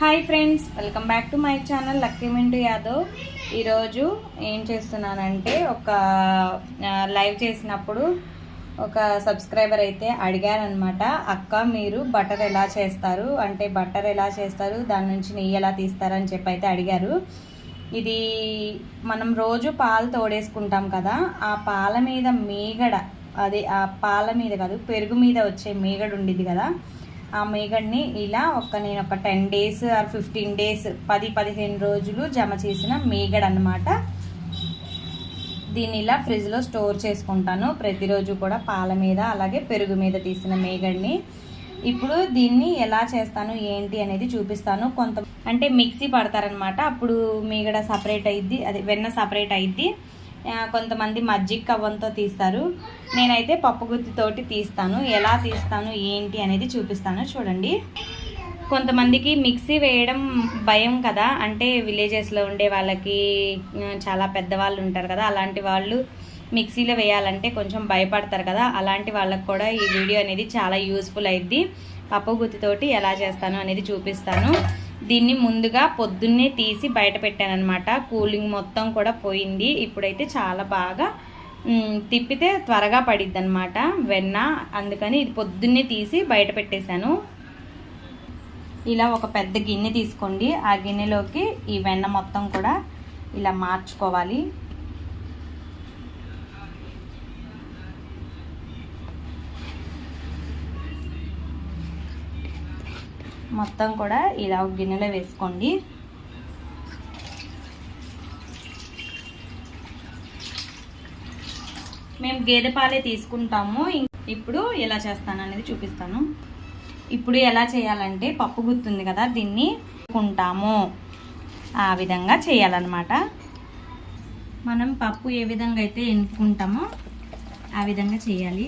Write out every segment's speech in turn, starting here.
Hi friends welcome back to my channel Lucky Yadav ఈరోజు ఏం చేస్తున్నానంటే ఒక లైవ్ చేసినప్పుడు ఒక సబ్స్క్రైబర్ అయితే అడిగారనమాట అక్క మీరు బటర్ ఎలా చేస్తారు? అంటే బటర్ ఎలా చేస్తారు దాని నుంచి నెయ్యి ఎలా తీస్తారు అని చెప్పి అయితే అడిగారు. ఇది మనం రోజు పాలు తోడేసుకుంటాం కదా ఆ పాల మీద మీగడ అది ఆ పాల మీద కాదు పెరుగు మీద వచ్చే మీగడ ఉండిద్ది కదా ఆ మేగడ్ని ఇలా ఒక నేను ఒక ten days or fifteen days పది పదిహేను రోజులు జమ చేసిన మేగడ్ అనమాట దీన్ని ఇలా ఫ్రిడ్జ్లో స్టోర్ చేసుకుంటాను. ప్రతిరోజు కూడా పాల మీద అలాగే పెరుగు మీద తీసిన మేగడ్ని ఇప్పుడు దీన్ని ఎలా చేస్తాను ఏంటి అనేది చూపిస్తాను. కొంత అంటే మిక్సీ పడతారనమాట అప్పుడు మీగడ సపరేట్ అయ్యిద్ది అది వెన్న సపరేట్ అయ్యిద్ది కొంతమంది మజ్జిగ కవ్వంతో తీస్తారు. నేనైతే పప్పు గుత్తితోటి తీస్తాను. ఎలా తీస్తాను ఏంటి అనేది చూపిస్తాను. చూడండి. కొంతమందికి మిక్సీ వేయడం భయం కదా. అంటే విలేజెస్లో ఉండే వాళ్ళకి చాలా పెద్దవాళ్ళు ఉంటారు కదా. అలాంటి వాళ్ళు మిక్సీలో వేయాలంటే కొంచెం భయపడతారు కదా. అలాంటి వాళ్ళకి కూడా ఈ వీడియో అనేది చాలా యూస్ఫుల్ అయింది పప్పు గుత్తితోటి ఎలా చేస్తాను అనేది చూపిస్తాను. దీన్ని ముందుగా పొద్దున్నే తీసి బయట పెట్టానమాట కూలింగ్ మొత్తం కూడా పోయింది. ఇప్పుడైతే చాలా బాగా తిప్పితే త్వరగా పడిద్ది అనమాట వెన్న. అందుకని ఇది పొద్దున్నే తీసి బయట పెట్టేశాను. ఇలా ఒక పెద్ద గిన్నె తీసుకోండి. ఆ గిన్నెలోకి ఈ వెన్న మొత్తం కూడా ఇలా మార్చుకోవాలి. మొత్తం కూడా ఇలా ఒక గిన్నెలో వేసుకోండి. మేము గేదె పాలే తీసుకుంటాము. ఇప్పుడు ఎలా చేస్తాను అనేది చూపిస్తాను. ఇప్పుడు ఎలా చేయాలంటే పప్పు గుర్తుంది కదా దీన్ని కుంటాము ఆ విధంగా చేయాలన్నమాట. మనం పప్పు ఏ విధంగా అయితే ఎన్నుకుంటామో ఆ విధంగా చేయాలి.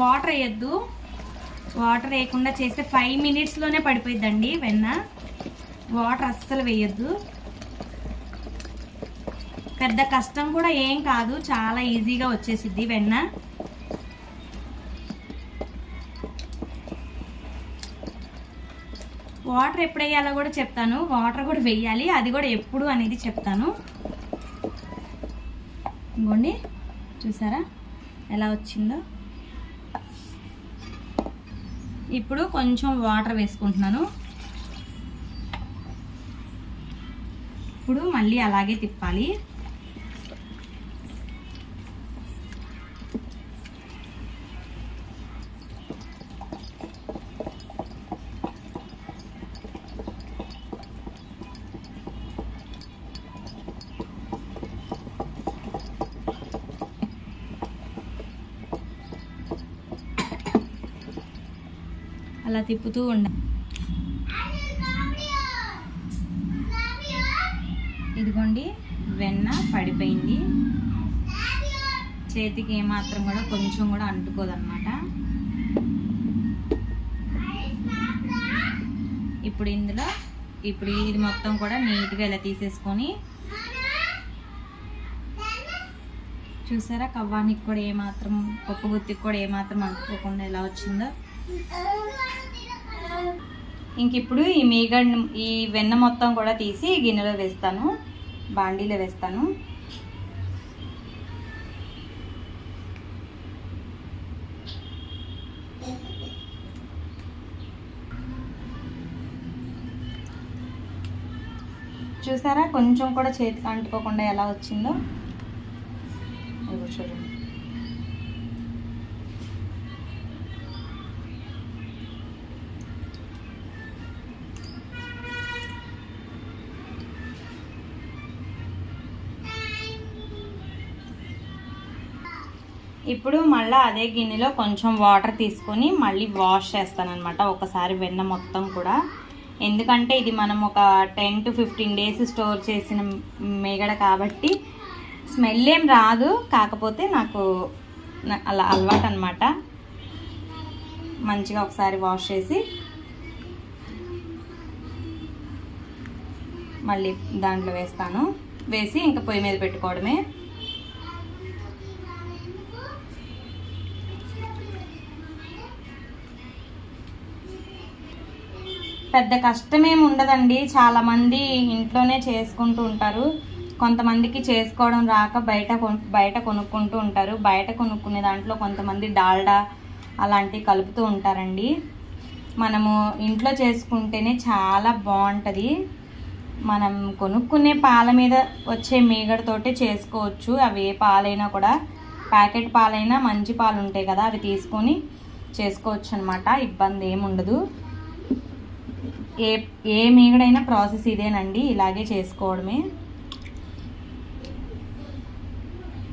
వాటర్ వేయద్దు. వాటర్ వేయకుండా చేస్తే ఫైవ్ మినిట్స్లోనే పడిపోయిద్దండి వెన్న. వాటర్ అస్సలు వేయద్దు. పెద్ద కష్టం కూడా ఏం కాదు చాలా ఈజీగా వచ్చేసిద్ది వెన్న. వాటర్ ఎప్పుడు వేయాలో కూడా చెప్తాను. వాటర్ కూడా వేయాలి అది కూడా ఎప్పుడు అనేది చెప్తాను. ఇంకోండి చూసారా ఎలా వచ్చిందో? ఇప్పుడు కొంచెం వాటర్ వేసుకుంటున్నాను. ఇప్పుడు మళ్ళీ అలాగే తిప్పాలి. అలా తిప్పుతూ ఉండాలి ఇదిగోండి వెన్న పడిపోయింది. చేతికి ఏమాత్రం కూడా కొంచెం కూడా అంటుకోదన్నమాట. ఇప్పుడు ఇందులో ఇప్పుడు ఇది మొత్తం కూడా నీట్గా ఇలా తీసేసుకొని చూసారా కవ్వానికి కూడా ఏమాత్రం పప్పు గుత్తికి కూడా ఏమాత్రం అంటుకోకుండా ఎలా వచ్చిందో? ఇంక ఇప్పుడు ఈ మీగడ్ ఈ వెన్న మొత్తం కూడా తీసి గిన్నెలో వేస్తాను బాండీలో వేస్తాను. చూసారా? కొంచెం కూడా చేతికి అంటుకోకుండా ఎలా వచ్చిందో. ఇప్పుడు మళ్ళీ అదే గిన్నెలో కొంచెం వాటర్ తీసుకొని మళ్ళీ వాష్ చేస్తానన్నమాట ఒకసారి వెన్న మొత్తం కూడా. ఎందుకంటే ఇది మనం ఒక ten to fifteen days store చేసిన మేగడ కాబట్టి స్మెల్ ఏం రాదు కాకపోతే నాకు అలా అలవాటు అనమాట మంచిగా ఒకసారి వాష్ చేసి మళ్ళీ దాంట్లో వేస్తాను. వేసి ఇంకా పొయ్యి మీద పెట్టుకోవడమే. పెద్ద కష్టమేమి ఉండదండి. చాలామంది ఇంట్లోనే చేసుకుంటూ ఉంటారు. కొంతమందికి చేసుకోవడం రాక బయట బయట కొనుక్కుంటూ ఉంటారు. బయట కొనుక్కునే దాంట్లో కొంతమంది డాల్డా అలాంటివి కలుపుతూ ఉంటారండి. మనము ఇంట్లో చేసుకుంటేనే చాలా బాగుంటుంది. మనం కొనుక్కునే పాల మీద వచ్చే మీగడతోటే చేసుకోవచ్చు. అవి ఏ పాలైనా కూడా ప్యాకెట్ పాలైనా మంచి పాలు ఉంటాయి కదా అవి తీసుకొని చేసుకోవచ్చు అనమాట ఇబ్బంది ఏముండదు. ఉండదు ఏ ఏ మీగడైనా ప్రాసెస్ ఇదేనండి ఇలాగే చేసుకోవడమే.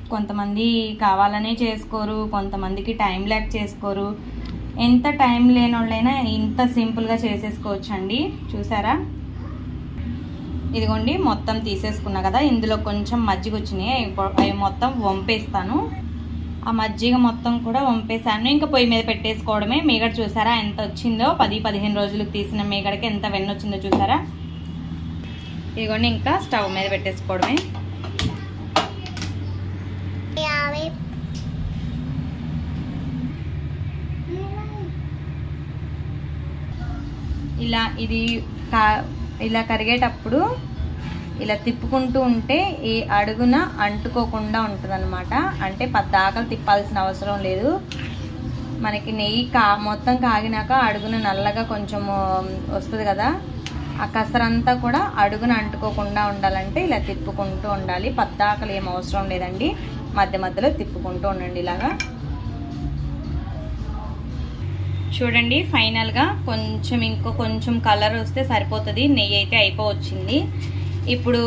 కొంతమంది కావాలనే చేసుకోరు కొంతమందికి టైం లేక చేసుకోరు. ఎంత టైం లేని వాళ్ళైనా ఇంత సింపుల్గా చేసేసుకోవచ్చు అండి చూసారా? ఇదిగోండి మొత్తం తీసేసుకున్నా కదా ఇందులో కొంచెం మజ్జిగ వచ్చినాయి అవి అవి మొత్తం వంపేస్తాను. ఆ మజ్జిగ మొత్తం కూడా వంపేశాను. ఇంకా పొయ్యి మీద పెట్టేసుకోవడమే. మీగడ చూసారా ఎంత వచ్చిందో? పది పదిహేను రోజులకు తీసిన మీగడకి ఎంత వెన్న వచ్చిందో చూసారా? ఇదిగోండి ఇంకా స్టవ్ మీద పెట్టేసుకోవడమే. ఇలా ఇది ఇలా కరిగేటప్పుడు ఇలా తిప్పుకుంటూ ఉంటే ఈ అడుగున అంటుకోకుండా ఉంటుంది అంటే పద్దాకలు తిప్పాల్సిన అవసరం లేదు. మనకి నెయ్యి కా మొత్తం కాగినాక అడుగున నల్లగా కొంచెం వస్తుంది కదా ఆ కసరంతా కూడా అడుగున అంటుకోకుండా ఉండాలంటే ఇలా తిప్పుకుంటూ ఉండాలి. పద్దాకలు ఏం అవసరం లేదండి. మధ్య మధ్యలో తిప్పుకుంటూ ఉండండి ఇలాగా. చూడండి ఫైనల్గా కొంచెం ఇంకో కొంచెం కలర్ వస్తే సరిపోతుంది. నెయ్యి అయితే అయిపోవచ్చింది. ఇప్పుడు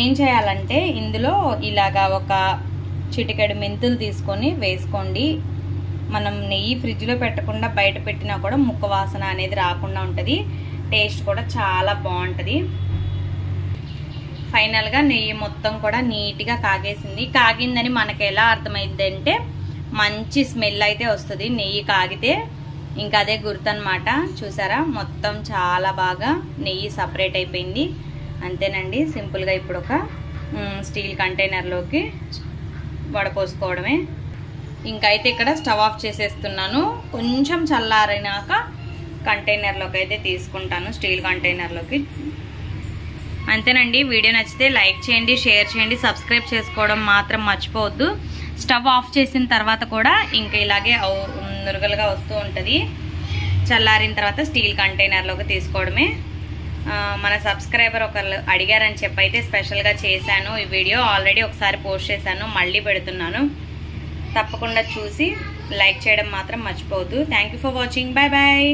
ఏం చేయాలంటే ఇందులో ఇలాగా ఒక చిటికెడు మెంతులు తీసుకొని వేసుకోండి. మనం నెయ్యి ఫ్రిడ్జ్లో పెట్టకుండా బయట పెట్టినా కూడా ముక్క వాసన అనేది రాకుండా ఉంటుంది. టేస్ట్ కూడా చాలా బాగుంటుంది. ఫైనల్గా నెయ్యి మొత్తం కూడా నీట్గా కాగేసింది. కాగిందని మనకి ఎలా అర్థమైంది అంటే మంచి స్మెల్ అయితే వస్తుంది నెయ్యి కాగితే. ఇంకా అదే గుర్తనమాట చూసారా? మొత్తం చాలా బాగా నెయ్యి సపరేట్ అయిపోయింది. అంతేనండి. సింపుల్గా ఇప్పుడు ఒక స్టీల్ కంటైనర్లోకి వడపోసుకోవడమే. ఇంకైతే ఇక్కడ స్టవ్ ఆఫ్ చేసేస్తున్నాను. కొంచెం చల్లారినాక కంటైనర్లోకి అయితే తీసుకుంటాను స్టీల్ కంటైనర్లోకి. అంతేనండి. వీడియో నచ్చితే లైక్ చేయండి షేర్ చేయండి సబ్స్క్రైబ్ చేసుకోవడం మాత్రం మర్చిపోవద్దు. స్టవ్ ఆఫ్ చేసిన తర్వాత కూడా ఇంకా ఇలాగే అవు- నురగలుగా వస్తూ ఉంటుంది. చల్లారిన తర్వాత స్టీల్ కంటైనర్లోకి తీసుకోవడమే. మన సబ్స్క్రైబర్ ఒకళ్ళు అడిగారని చెప్పి అయితే స్పెషల్గా చేశాను. ఈ వీడియో ఆల్రెడీ ఒకసారి పోస్ట్ చేశాను. మళ్ళీ పెడుతున్నాను. తప్పకుండా చూసి లైక్ చేయడం మాత్రం మర్చిపోవద్దు. Thank you for watching bye bye